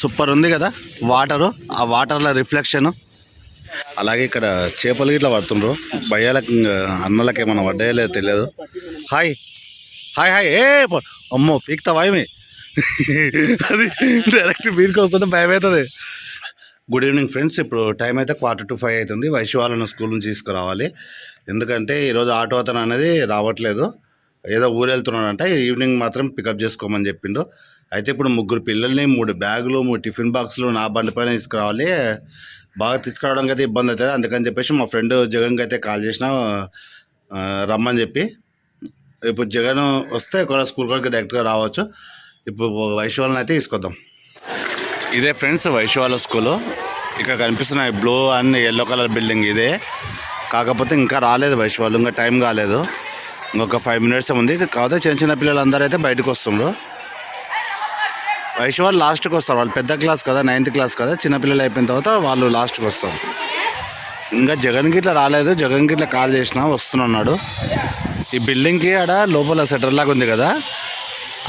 Super ఉంది కదా water ఆ వాటర్ల రిఫ్లెక్షన్. అలాగే ఇక్కడ చేపలు ఇట్లా పడుతుండ్రు. భయ్యాలకు అన్నలకి ఏమన్నా పడ్డాయో లేదో తెలియదు. హాయ్ హాయ్ హాయ్ ఏ అమ్మో పీక్తావా ఏమి అది డైరెక్ట్ మీదకి వస్తుంటే భయం అవుతుంది. గుడ్ ఈవినింగ్ ఫ్రెండ్స్ ఇప్పుడు టైం అయితే క్వార్టర్ టు ఫైవ్ అవుతుంది. వైశ్య వాళ్ళను స్కూల్ నుంచి తీసుకురావాలి. ఎందుకంటే ఈరోజు ఆటో అతను అనేది రావట్లేదు. ఏదో ఊరు వెళ్తున్నాడంట ఈవినింగ్ మాత్రం పికప్ చేసుకోమని చెప్పిండు. అయితే ఇప్పుడు ముగ్గురు పిల్లల్ని మూడు బ్యాగులు మూడు టిఫిన్ బాక్సులు నా బండి పైన తీసుకురావాలి. బాగా తీసుకురావడానికి అయితే ఇబ్బంది అవుతుంది. అందుకని చెప్పేసి మా ఫ్రెండ్ జగన్కి అయితే కాల్ చేసిన రమ్మని చెప్పి. ఇప్పుడు జగన్ వస్తే కూడా స్కూల్ కాడికి డైరెక్ట్గా రావచ్చు. ఇప్పుడు వైశ్వాలని అయితే తీసుకొద్దాం. ఇదే ఫ్రెండ్స్ వైశ్వాల స్కూలు. ఇక్కడ కనిపిస్తున్నాయి blue and yellow colour building ఇదే. కాకపోతే ఇంకా రాలేదు వైశ్వాలు ఇంకా టైం కాలేదు. ఇంకొక ఫైవ్ మినిట్స్ ఉంది కాకపోతే చిన్న చిన్న పిల్లలందరూ అయితే బయటకు వస్తుండ్రు. వైశ్వాలు లాస్ట్కి వస్తారు. వాళ్ళు పెద్ద క్లాస్ కదా నైన్త్ క్లాస్ కదా చిన్నపిల్లలు అయిపోయిన తర్వాత వాళ్ళు లాస్ట్కి వస్తారు. ఇంకా జగన్ గిట్ల రాలేదు. జగన్ గిట్ల కాల్ చేసిన వస్తున్నాడు ఈ బిల్డింగ్కి ఆడ లోపల సెటర్ లాగా ఉంది కదా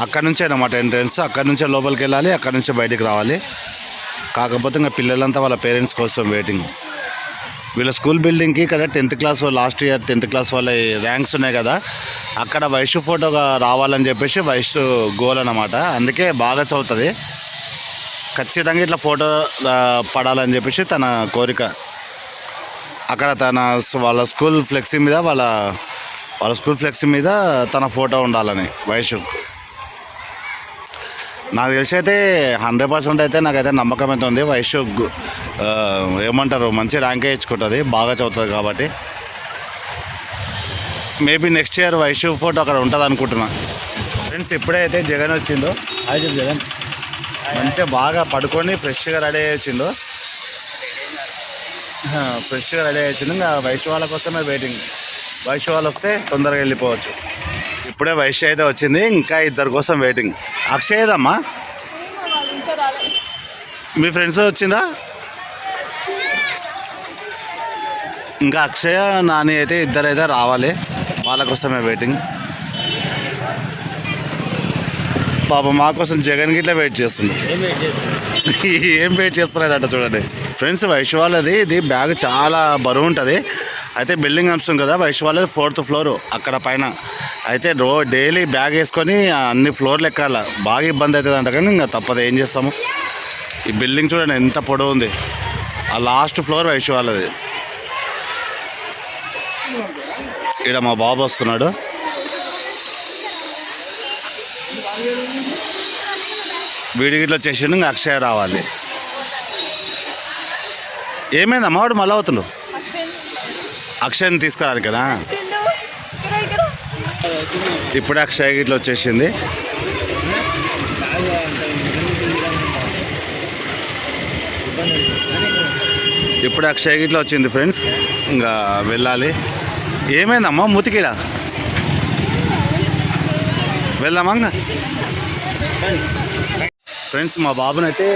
అక్కడ నుంచే అనమాట ఎంట్రన్స్ అక్కడ నుంచే లోపలికి వెళ్ళాలి అక్కడ నుంచే బయటికి రావాలి. కాకపోతే ఇంకా పిల్లలంతా వాళ్ళ పేరెంట్స్ కోసం వెయిటింగ్ వీళ్ళ స్కూల్ బిల్డింగ్కి ఇక్కడ tenth class last year tenth class వాళ్ళ ర్యాంక్స్ ఉన్నాయి కదా అక్కడ వయసు ఫోటోగా రావాలని చెప్పేసి వయసు గోల్ అనమాట అందుకే బాగా చదువుతుంది. ఖచ్చితంగా ఇట్లా ఫోటో పడాలని చెప్పేసి తన కోరిక. అక్కడ తన వాళ్ళ స్కూల్ ఫ్లెక్సీ మీద వాళ్ళ వాళ్ళ స్కూల్ ఫ్లెక్సీ మీద తన ఫోటో ఉండాలని వయసు నాకు తెలిసి అయితే హండ్రెడ్ పర్సెంట్ అయితే నాకైతే నమ్మకం అయితే ఉంది. వయసు ఏమంటారు? మంచి ర్యాంకే ఇచ్చుకుంటుంది. బాగా చదువుతుంది కాబట్టి. మేబీ నెక్స్ట్ ఇయర్ వయసు ఫోటో అక్కడ ఉంటుంది అనుకుంటున్నా ఫ్రెండ్స్ ఇప్పుడే అయితే జగన్ వచ్చిందో అది జగన్. మంచిగా బాగా పడుకొని ఫ్రెష్గా రెడీ అయ్యి వచ్చిండు ఆ, ఫ్రెష్గా రెడీ అయ్యి వచ్చిండు ఇంకా వయసు వాళ్ళ కోసమే వెయిటింగ్ వయసు వాళ్ళు వస్తే తొందరగా వెళ్ళిపోవచ్చు. ఇప్పుడే వయసు అయితే వచ్చింది. ఇంకా ఇద్దరి కోసం వెయిటింగ్ అక్షయదమ్మా? మీ ఫ్రెండ్స్ వచ్చిందా ఇంకా అక్షయ నాని అయితే ఇద్దరు అయితే రావాలి. వాళ్ళ కోసమే వెయిటింగ్ పాప మా కోసం జగన్ గిట్లా వెయిట్ చేస్తుంది. ఏం వెయిట్ చేస్తున్నాడంట చూడండి. ఫ్రెండ్స్ వైశ్య వాళ్ళది ఇది బ్యాగ్ చాలా బరువు ఉంటుంది. అయితే బిల్డింగ్ అంశం కదా వైశ్య వాళ్ళది ఫోర్త్ ఫ్లోర్ అక్కడ పైన. అయితే రో డైలీ బ్యాగ్ వేసుకొని అన్ని ఫ్లోర్లు ఎక్కాల. బాగా ఇబ్బంది అవుతుంది అంట కానీ ఇంకా తప్పదు ఏం చేస్తాము? ఈ బిల్డింగ్ చూడండి ఎంత పొడవు ఉంది. ఆ లాస్ట్ ఫ్లోర్ వైశ్య ఇక్కడ మా బాబు వస్తున్నాడు. వీడి గిట్ల వచ్చేసిండు ఇంకా అక్షయ రావాలి. ఏమైంది వాడు మళ్ళీ అవుతుండు అక్షయని తీసుకురాలి కదా? ఇప్పుడే అక్షయ గిట్లో వచ్చేసింది. ఇప్పుడు అక్షయ గిట్లో వచ్చింది ఫ్రెండ్స్. ఇంకా వెళ్ళాలి. ఏమైందమ్మా మూతికిడ? వెళ్దామా ఫ్రెండ్స్ మా బాబునైతే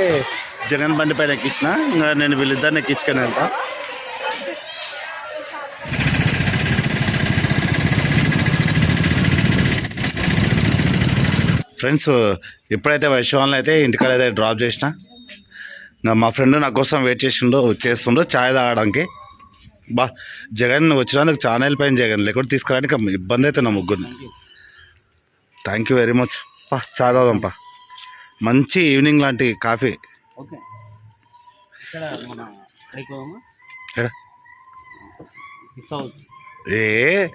జగన్ బండి పైన ఎక్కించిన. ఇంకా నేను వీళ్ళిద్దరిని ఎక్కించుకొని వెళ్తా. ఫ్రెండ్స్ ఇప్పుడైతే వైశ్వాలను అయితే ఇంటికాడ అయితే డ్రాప్ చేసిన మా ఫ్రెండ్ నా కోసం వెయిట్ చేసిండో చేస్తుండో ఛాయ్ తాగడానికి. బా జగన్ వచ్చినందుకు చాలా వెళ్ళిపోయింది జగన్ లేకుంటే తీసుకురానికి ఇబ్బంది అయితే నా ముగ్గురిని. థ్యాంక్ యూ వెరీ మచ్ పా ఛాయ్ తాగుదాం పా. మంచి ఈవినింగ్ లాంటి కాఫీ. ఏ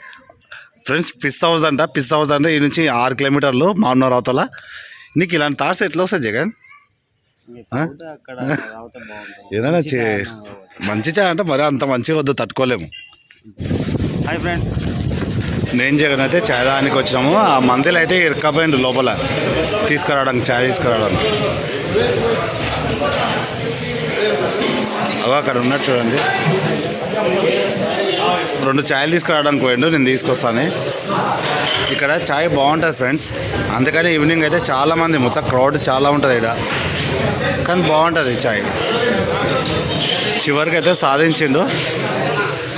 ఫ్రెండ్స్ పిస్తా హౌస్ అంట. పిస్తా హౌస్ అంటే ఈ నుంచి ఆరు కిలోమీటర్లు మామూలు అవతల. నీకు ఇలాంటి థాట్స్ ఎట్లా వస్తాయి జగన్ ఆ? పోతే అక్కడ రావటం బాగుంటుంది ఏదైనా చే- మంచి చాయ్ అంటే మరి అంత మంచిగా వద్దు తట్టుకోలేము. Hi friends. నేను జగన్ అయితే చాయ్ తాగడానికి వచ్చినాము. ఆ మందిలో అయితే ఇరక్కపోయిండు లోపల. తీసుకురావడానికి చాయ్ తీసుకురావడానికి. అగో అక్కడ ఉన్నట్టు చూడండి. రెండు ఛాయలు తీసుకురావడానికి పోయిండు నేను తీసుకొస్తాను. ఇక్కడ ఛాయ్ బాగుంటుంది ఫ్రెండ్స్. అందుకని ఈవినింగ్ అయితే చాలా మంది మొత్తం క్రౌడ్ చాలా ఉంటుంది ఇక్కడ. కానీ బాగుంటుంది చాయ్. చివరికి అయితే సాధించిండు.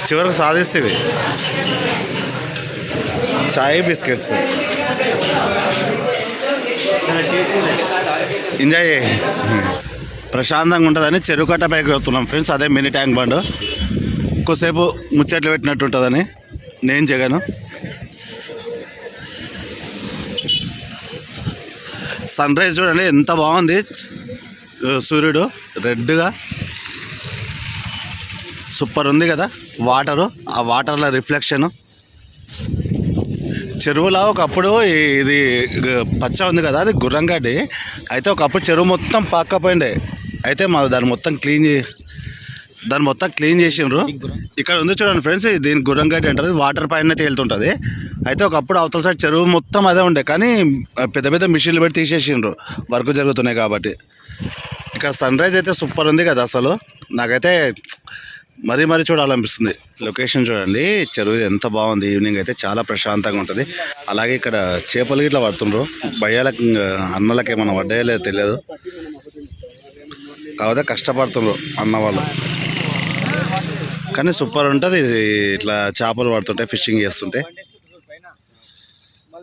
చివరికి సాధిస్తేవి. చాయ్ బిస్కెట్స్. ఎంజాయ్ ప్రశాంతంగా ఉంటుందని చెరువు కట్ట పైకి వస్తున్నాం ఫ్రెండ్స్. అదే మినీ ట్యాంక్ బండ్. కొద్దిసేపు ముచ్చట్లు పెట్టినట్టు ఉంటుందని నేను జగను సన్ రైజ్ చూడండి ఎంత బాగుంది. సూర్యుడు రెడ్గా సూపర్ ఉంది కదా వాటరు. ఆ వాటర్లో రిఫ్లెక్షను. చెరువులో ఒకప్పుడు ఇది పచ్చ ఉంది కదా అది గుర్రంగడ్డి. అయితే ఒకప్పుడు చెరువు మొత్తం పాకపోయిండే అయితే మా దాన్ని మొత్తం క్లీన్ దాన్ని మొత్తం క్లీన్ చేసిండ్రు. ఇక్కడ ఉంది చూడండి ఫ్రెండ్స్ దీని గుర్రంగడ్డి అంటారు. వాటర్ పైన తేలుతుంటుంది. అయితే ఒకప్పుడు అవతల సైడ్ చెరువు మొత్తం అదే ఉండే కానీ పెద్ద పెద్ద మిషన్లు పెట్టి తీసేసిండ్రు. వర్క్ జరుగుతున్నాయి కాబట్టి. ఇక్కడ సన్ రైజ్ అయితే సూపర్ ఉంది కదా అసలు. నాకైతే మరీ మరీ చూడాలనిపిస్తుంది. లొకేషన్ చూడండి. చెరువు ఎంత బాగుంది. ఈవినింగ్ అయితే చాలా ప్రశాంతంగా ఉంటుంది. అలాగే ఇక్కడ చేపలు గిట్లా పడుతుండ్రు. భయ్యాలకు ఇంకా అన్నలకి ఏమైనా పడ్డాయో లేదో తెలియదు. కాకపోతే కష్టపడుతుండ్రు అన్న వాళ్ళు. కానీ సూపర్ ఉంటుంది. ఇట్లా చేపలు పడుతుంటే ఫిషింగ్ చేస్తుంటే.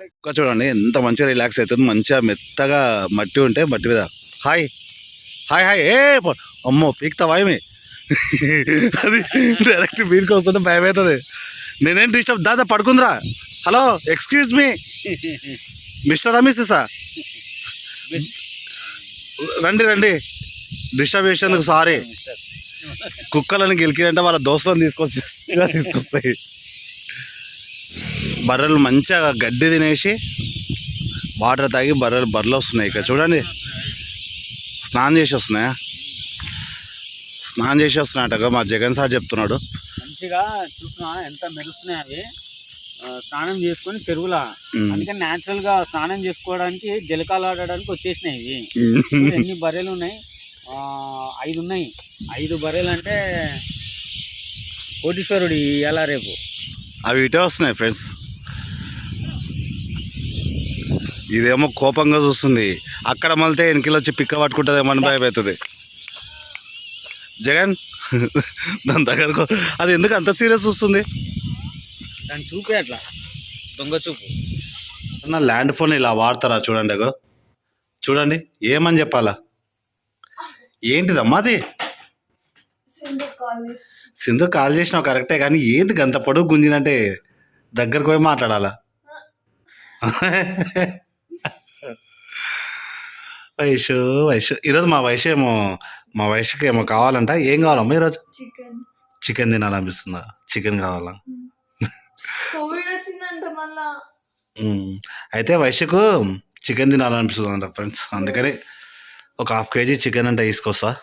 ఇంకా చూడండి ఎంత మంచిగా రిలాక్స్ అవుతుంది. మంచిగా మెత్తగా మట్టి ఉంటే మట్టి మీద. హాయ్ హాయ్ హాయ్ ఏ అమ్మో పీక్తావా ఏమి అది డైరెక్ట్ మీదకి వస్తుంటే భయం అవుతుంది నేనేం డిస్టర్బ్ దాదా పడుకుందిరా. Hello excuse me mister Ramesh sir రండి రండి. డిస్టర్బ్ చేసేందుకు సారీ కుక్కలను గెలికినంటే వాళ్ళ దోస్తులను తీసుకొచ్చి ఇలా తీసుకొస్తాయి. బర్రెలు మంచిగా గడ్డి తినేసి వాటర్ తాగి బర్రెలు బర్రెలు వస్తున్నాయి ఇక్కడ. చూడండి. స్నానం చేసి వస్తున్నాయా? స్నానం చేసి వస్తున్నాయట మా జగన్ సార్ చెప్తున్నాడు. మంచిగా చూసినా ఎంత మెరుస్తున్నాయి అవి. స్నానం చేసుకొని చెరువులా. అందుకని న్యాచురల్గా స్నానం చేసుకోవడానికి జలకాలు ఆడడానికి వచ్చేసినాయి ఇవి. ఎన్ని బర్రెలు ఉన్నాయి? ఐదు ఉన్నాయి ఐదు బర్రెలు అంటే కోటీశ్వరుడు ఎలా రేపు? అవి ఇటే వస్తున్నాయి ఫ్రెండ్స్. ఇదేమో కోపంగా చూస్తుంది. అక్కడ మళ్ళీ వెనకలు వచ్చి పిక్క పట్టుకుంటుందేమో అని భయం అవుతుంది జగన్ దాని దగ్గరకు అది ఎందుకు అంత సీరియస్ వస్తుంది దాన్ని చూపే అట్లా. దొంగ చూపు. ల్యాండ్ ఫోన్ ఇలా వాడతారా చూడండి అగో. చూడండి ఏమని చెప్పాలా? ఏంటిదమ్మా అది? సింధు కాల్ చేసినావు కరెక్టే కానీ ఏంది గంత పొడుగు గుంజినంటే దగ్గరకు పోయి మాట్లాడాలా? వయసు వయసు ఈరోజు మా వయసు ఏమో మా వయసుకి ఏమో కావాలంట. ఏం కావాలమ్మా ఈరోజు? చికెన్ చికెన్ తినాలనిపిస్తుందా? చికెన్ కావాలా? కోవిడ్ వచ్చిందంట మళ్ళా. ఉమ్. అయితే వయసుకు చికెన్ తినాలనిపిస్తుంది అంట ఫ్రెండ్స్ అందుకని ఒక హాఫ్ కేజీ చికెన్ అంటే తీసుకొస్తా.